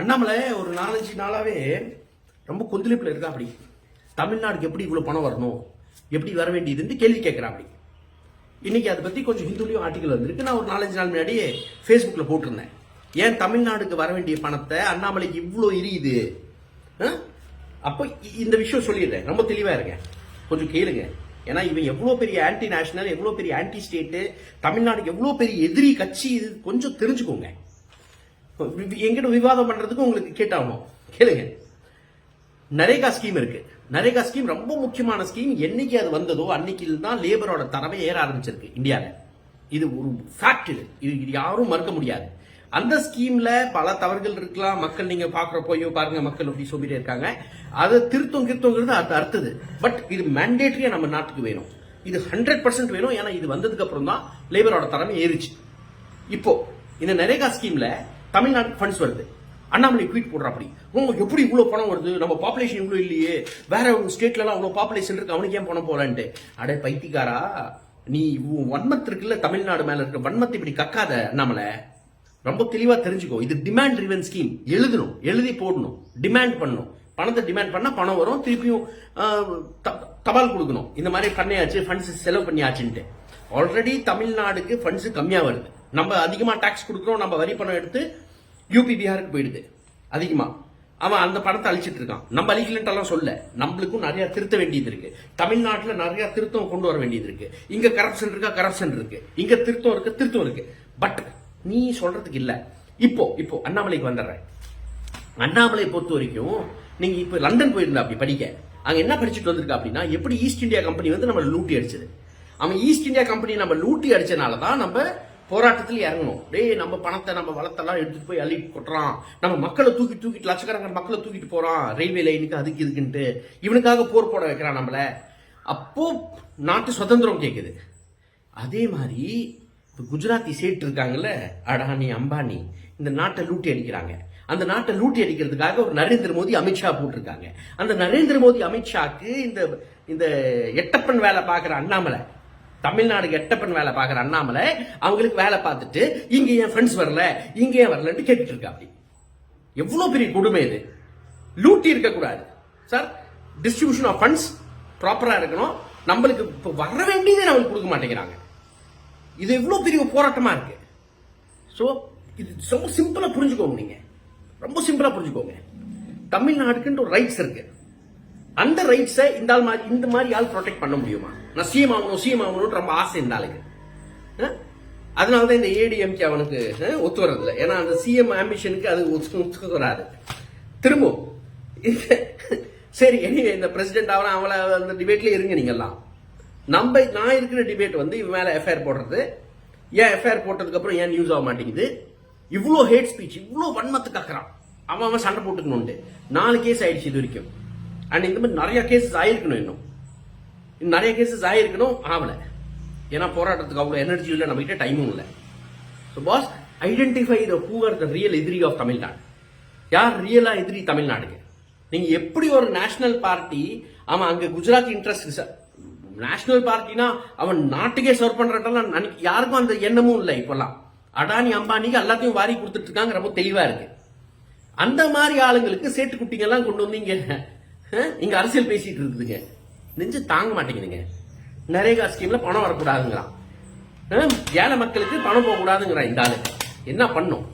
அண்ணாமலை ஒரு நாலஞ்சு நாளாகவே ரொம்ப கொந்தளிப்பில் இருக்கா அப்படி. தமிழ்நாடுக்கு எப்படி இவ்வளோ பணம் வரணும்? எப்படி வர வேண்டியதுன்னு கேள்வி கேட்கிறா அப்படி. இன்னைக்கு அதை பற்றி கொஞ்சம் ஹிந்துலேயும் ஆர்டிகல் வந்திருக்கு. நான் ஒரு நாலஞ்சு நாள் முன்னாடியே ஃபேஸ்புக்கில் போட்டிருந்தேன். ஏன் தமிழ்நாடுக்கு வர வேண்டிய பணத்தை அண்ணாமலைக்கு இவ்வளோ எரியுது? அப்போ இந்த விஷயம் சொல்லிடுறேன். ரொம்ப தெளிவாக இருங்க. கொஞ்சம் கேளுங்க. ஏன்னா இவன் எவ்வளோ பெரிய ஆன்டி நேஷனல் எவ்வளோ பெரிய ஆன்டி ஸ்டேட்டு தமிழ்நாடுக்கு எவ்வளோ பெரிய எதிரி கட்சி இது கொஞ்சம் தெரிஞ்சுக்கோங்க. எங்கிட்ட விவாதம் பண்றதுக்கு உங்களுக்கு கேட்டாகணும். கேளுங்க. நரேகா ஸ்கீம் இருக்கு. நரேகா ஸ்கீம் ரொம்ப முக்கியமான ஸ்கீம் என்னைக்கு அது வந்ததோ அன்னைக்கு தான் லேபரோட தரமே ஏற ஆரம்பிச்சிருக்கு இந்தியாவில் இது ஒரு ஃபேக்ட் இது. இது யாரும் மறுக்க முடியாது. அந்த ஸ்கீம்ல பல தவறுகள் இருக்கலாம். மக்கள் நீங்க பாக்குறப்போயோ பாருங்க மக்கள் அப்படி சொல்லிட்டு இருக்காங்க. அதை திருத்தம் திருத்தங்கிறது அது அடுத்தது பட் இது மேண்டேட்டரியா நம்ம நாட்டுக்கு வேணும். இது ஹண்ட்ரட் பர்சன்ட் வேணும். ஏன்னா இது வந்ததுக்கு அப்புறம் தான் லேபரோட தரமே ஏறிச்சு. இப்போ இந்த நரேகா ஸ்கீம்ல தமிழ்நாடு ஃபண்ட்ஸ் வருது. அண்ணாமலை ட்வீட் போடுறாப்படி. உங்க எப்படி இவ்வளோ பணம் வருது? நம்ம பாப்புலேஷன் இவ்வளோ இல்லையே. வேற ஸ்டேட்லலாம் அவ்வளோ பாப்புலேஷன் இருக்கு. அவனுக்கு ஏன் பணம் போகலான்ட்டு அடே பைத்தியக்காரா. நீ உன் வன்மத்து இருக்குல்ல தமிழ்நாடு மேல இருக்க வன்மத்தை இப்படி கக்காத அண்ணாமலை. ரொம்ப தெளிவா தெரிஞ்சுக்கோ. இது டிமாண்ட் ரிவன் ஸ்கீம் எழுதணும். எழுதி போடணும். டிமாண்ட் பண்ணணும். பணத்தை டிமாண்ட் பண்ணால் பணம் வரும். திருப்பியும் த- தபால் கொடுக்கணும். இந்த மாதிரி பண்ணியாச்சு ஃபண்ட்ஸ் செலவு பண்ணியாச்சுன்ட்டு. ஆல்ரெடி தமிழ்நாடுக்கு ஃபண்ட்ஸ் கம்மியாக வருது. நம்ம அதிகமாக டேக்ஸ் கொடுக்குறோம். நம்ம வரி பணம் எடுத்து யூபி பிஹாருக்கு போயிடுது அதிகமாக அவன் அந்த பணத்தை அழிச்சிட்டு இருக்கான். நம்ம அழிக்கலன்ட்டெல்லாம் சொல்ல நம்மளுக்கும் நிறைய திருத்த வேண்டியது இருக்கு. தமிழ்நாட்டில் நிறைய திருத்தம் கொண்டு வர வேண்டியது இருக்கு. இங்க கரப்ஷன் இருக்கா கரப்ஷன் இருக்கு. இங்க திருத்தம் இருக்கு திருத்தம் இருக்கு. பட் நீ சொல்றதுக்கு இல்லை. இப்போ இப்போ அண்ணாமலைக்கு வந்துடுறேன். அண்ணாமலை பொறுத்த வரைக்கும் நீங்க இப்போ லண்டன் போயிருந்தா அப்படி படிக்க. அங்க என்ன படிச்சுட்டு வந்திருக்கா அப்படின்னா எப்படி ஈஸ்ட் இந்தியா கம்பெனி வந்து நம்ம லூட்டி அடிச்சது. அவன் ஈஸ்ட் இந்தியா கம்பெனி நம்ம லூட்டி அடிச்சனால தான் நம்ம போராட்டத்தில் இறங்கணும். டேய் நம்ம பணத்தை நம்ம வளத்தெல்லாம் எடுத்துட்டு போய் அள்ளி கொட்டுறான். நம்ம மக்களை தூக்கி தூக்கிட்டு லட்சக்கணக்கான மக்களை தூக்கிட்டு போறான். ரயில்வே லைனுக்கு அதுக்கு இதுக்குன்ட்டு. இவனுக்காக போர் போட வைக்கிறான் நம்மள. அப்போ நாட்டு சுதந்திரம் கேட்குது அதே மாதிரி இப்போ குஜராத்தி சேட்டு இருக்காங்கல்ல அடானி அம்பானி இந்த நாட்டை லூட்டி அடிக்கிறாங்க. அந்த நாட்டை லூட்டி அடிக்கிறதுக்காக ஒரு நரேந்திர மோடி அமித்ஷா போட்டிருக்காங்க. அந்த நரேந்திர மோடி அமித்ஷாக்கு இந்த இந்த எட்டப்பன் வேலை பார்க்குற அண்ணாமலை தமிழ்நாடு எட்டப்பன் வேலை பார்க்குற அண்ணாமலை அவங்களுக்கு வேலை பார்த்துட்டு இங்க ஏன் ஃப்ரெண்ட்ஸ் வரல இங்க ஏன் வரலன்ட்டு கேட்டுட்டு இருக்கா அப்படி. எவ்வளோ பெரிய கொடுமை இது. லூட்டி இருக்கக்கூடாது சார் டிஸ்ட்ரிபியூஷன் ஆஃப் ஃபண்ட்ஸ் ப்ராப்பரா இருக்கணும். நம்மளுக்கு இப்போ வர வேண்டியதே நம்மளுக்கு கொடுக்க மாட்டேங்கிறாங்க. இது எவ்வளோ பெரிய போராட்டமா இருக்கு. ஸோ இது ரொம்ப சிம்பிளா புரிஞ்சுக்கோங்க நீங்கள் ரொம்ப சிம்பிளா புரிஞ்சுக்கோங்க. தமிழ்நாடுக்குன்ற ஒரு ரைட்ஸ் இருக்கு. அந்த ரைட்ஸை இந்த ஆள் மாதிரி இந்த மாதிரி ஆள் ப்ரொடெக்ட் பண்ண முடியுமா? நான் சிஎம் ஆகணும் சிஎம் ஆகணும்னு ரொம்ப ஆசை இந்த ஆளுக்கு. அதனால தான் இந்த ஏடிஎம்கே அவனுக்கு ஒத்து வரதில்லை ஏன்னா அந்த சிஎம் ஆம்பிஷனுக்கு அது ஒத்து வராது. திரும்பவும் சரி anyway, இந்த பிரசிடென்ட் ஆகலாம் அவளை அந்த டிபேட்ல இருங்க நீங்கெல்லாம் நம்ம நான் இருக்கிற டிபேட் வந்து இவன் மேலே எஃப்ஐஆர் போடுறது. ஏன் எஃப்ஐஆர் போட்டதுக்கு அப்புறம் ஏன் நியூஸ் ஆக மாட்டேங்குது? இவ்வளோ ஹேட் ஸ்பீச் இவ்வளோ வன்மத்து கக்குறான் அவன் அவன் சண்டை போட்டுக்கணும்னு நாலு கேஸ் ஆயிடுச்சு இது வரைக்கும். அண்ட் இந்த மாதிரி நிறைய கேசஸ் ஆயிருக்கணும் இன்னும். இன்னும் நிறைய கேசஸ் ஆயிருக்கணும் ஆகல. ஏன்னா போராட்டத்துக்கு அவ்வளோ எனர்ஜி இல்லை நம்மகிட்ட டைமும் இல்லை. So boss identify the who are the real எதிரி ஆஃப் தமிழ்நாடு. யார் ரியலா எதிரி தமிழ்நாடுக்கு? நீங்க எப்படி ஒரு நேஷனல் பார்ட்டி அவன் அங்க குஜராத் இன்ட்ரெஸ்ட் நேஷனல் பார்ட்டினா அவன் நாட்டுக்கே சர்வ் பண்றதெல்லாம் நினைக்க- யாருக்கும் அந்த எண்ணமும் இல்லை இப்பெல்லாம் அடானி அம்பானிக்கு எல்லாத்தையும் வாரி கொடுத்துட்டு இருக்காங்க ரொம்ப தெளிவா இருக்கு. அந்த மாதிரி ஆளுங்களுக்கு சேட்டு குட்டிங்கெல்லாம் கொண்டு வந்து இங்க இங்க அரசியல் பேசிட்டு இருக்குதுங்க. நெஞ்சு தாங்க மாட்டேங்குதுங்க. நரேகா ஸ்கீம்ல பணம் வரக்கூடாதுங்கிறான் ஏழை மக்களுக்கு பணம் போகக்கூடாதுங்கிறான் இந்த ஆளு. என்ன பண்ணும்?